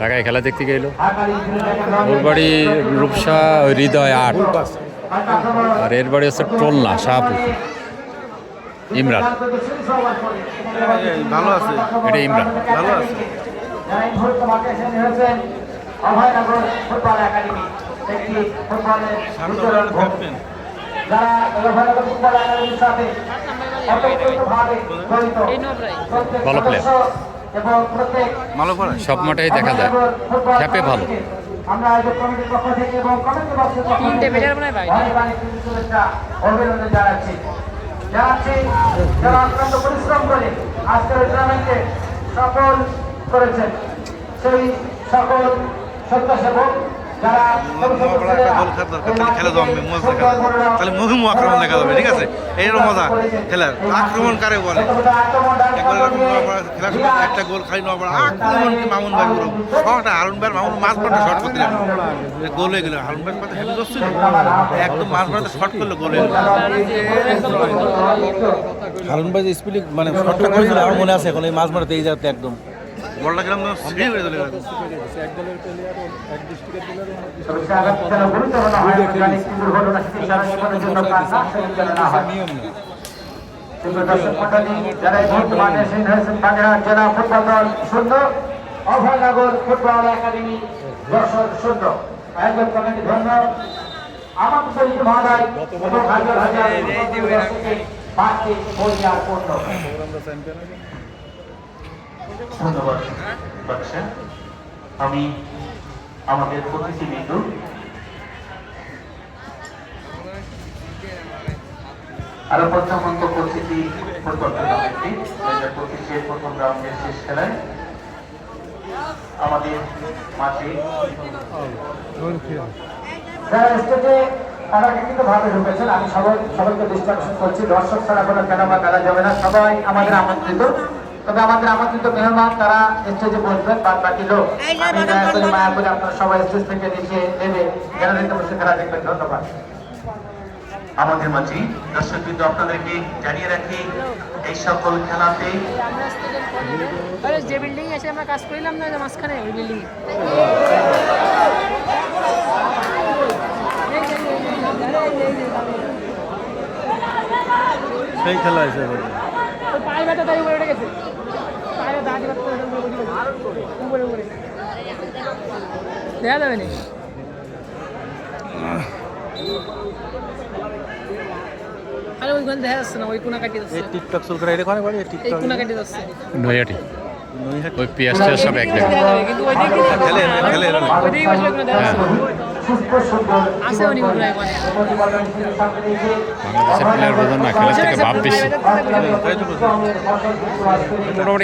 ঢাকায় খেলা দেখতে গেল ওর বাড়ি রূপসা হৃদয় আট। আর এর বাড়ি হচ্ছে টোলনা শাহপুর। ইমরান। ভালো আছে। এটা ইমরান। ভালো আছে। যারা ফুটবল একাডেমির সাথে ভালো player। সদস্য এবং প্রত্যেক ভালো পড়ে সব মাঠেই দেখা যায়। খ্যাপে ভালো। আমরা আয়োজক থেকে এবং কমিটি বক্সের পক্ষ থেকে ভাই ভাই শুভেচ্ছা অভিনন্দন জানাচ্ছি। জানাচ্ছি যারা অত্যন্ত পরিশ্রম করে আজকের এই টুর্নামেন্টে সফল করেছেন। সেই সকল স্বেচ্ছাসেবক যারা একটা গোল খাত দরকার তাহলে খেলা জমবে মজা দেখা তাহলে মুখে আক্রমণ দেখা যাবে ঠিক আছে? মজা। খেলার আক্রমণ কারে বলে। একবার এরকম খেলার সময় একটা গোল খাই নোয়াপাড়া আক্রমণ মামুন ভাই পুরো শট হারুন ভাই মামুন মাছ মারতে শট করতে গোল হয়ে গেল হারুন ভাই পাতে হেভি করছিল একদম মাছ মারতে শট করল গোল হয়ে হারুন ভাই যে স্পিডে মানে শটটা করেছিল আমার মনে আছে এখন এই মাছ মারতে এই জায়গাতে একদম। বলটা তো ছিঁড়ে হয়ে চলে গেল গুরুত্বপূর্ণ হয় জানি কি দুর্ঘটনা সেটি সারা জীবনের জন্য কাজ না সেটি না। হয় কিন্তু দর্শক মণ্ডলী যারা এই বর্তমানে এসে হয়েছেন বাগেরহাট জেলা ফুটবল দল শূন্য অভয়নগর ফুটবল একাডেমি দর্শক শূন্য। আয়োজক কমিটি ধন্য। আমার শহীদ মহোদয় হাজার হাজার দর্শকের বাড়তি পরিবার পূর্ণ ধন্যবাদ বাদশা আমি আমাদের আরও প্রথম রাউন্ডের শেষ খেলায় আমাদের যারা স্টেজে তারা কিন্তু ভাবে ঢুকেছেন আমি সবাই সবাইকে আকর্ষণ করছি। দর্শক ছাড়া কোনো খেলা বা খেলা যাবে না। সবাই আমাদের আমন্ত্রিত। তবে আমাদের আমন্ত্রিত মেহমান তারা স্টেজে বসবেন বাদ বাকি লোক আমি দয়া করে মায়া করে আপনারা সবাই স্টেজ থেকে নিচে নেমে গ্যালারিতে বসে খেলা দেখবেন। ধন্যবাদ। আমাদের মাঝে দর্শক বিন্দু আপনাদেরকে জানিয়ে রাখি এই সকল খেলাতে যে বিল্ডিং আছে আমরা কাজ করিলাম না মাঝখানে ওই বিল্ডিং সেই খেলা আছে এবার। ওই পায়ে ব্যথা তাই উপরে গেছে পায়ে দাঁড়ি ব্যথা উপরে উপরে দেখা যাবে না আরে ওইখানে দেখা যাচ্ছে না ওই কোনা কাটিয়ে যাচ্ছে টিকটক চুল করে এটা বাড়ি টিকটক কোনা কাটিয়ে যাচ্ছে নৈহাটি ওই পিয়াস টিয়াস সব এক জায়গায় কিন্তু ওই দিকে খেলে খেলে ওই দিকে বসলে কোনো দেখা যাচ্ছে না। সুস্থ সুন্দর আছে উনি মনে হয় ওখানে প্রতিপাদনশীল সামনে রেখে বাংলাদেশের প্লেয়ার বোঝেন না খেলার থেকে ভাব বেশি মোটামুটি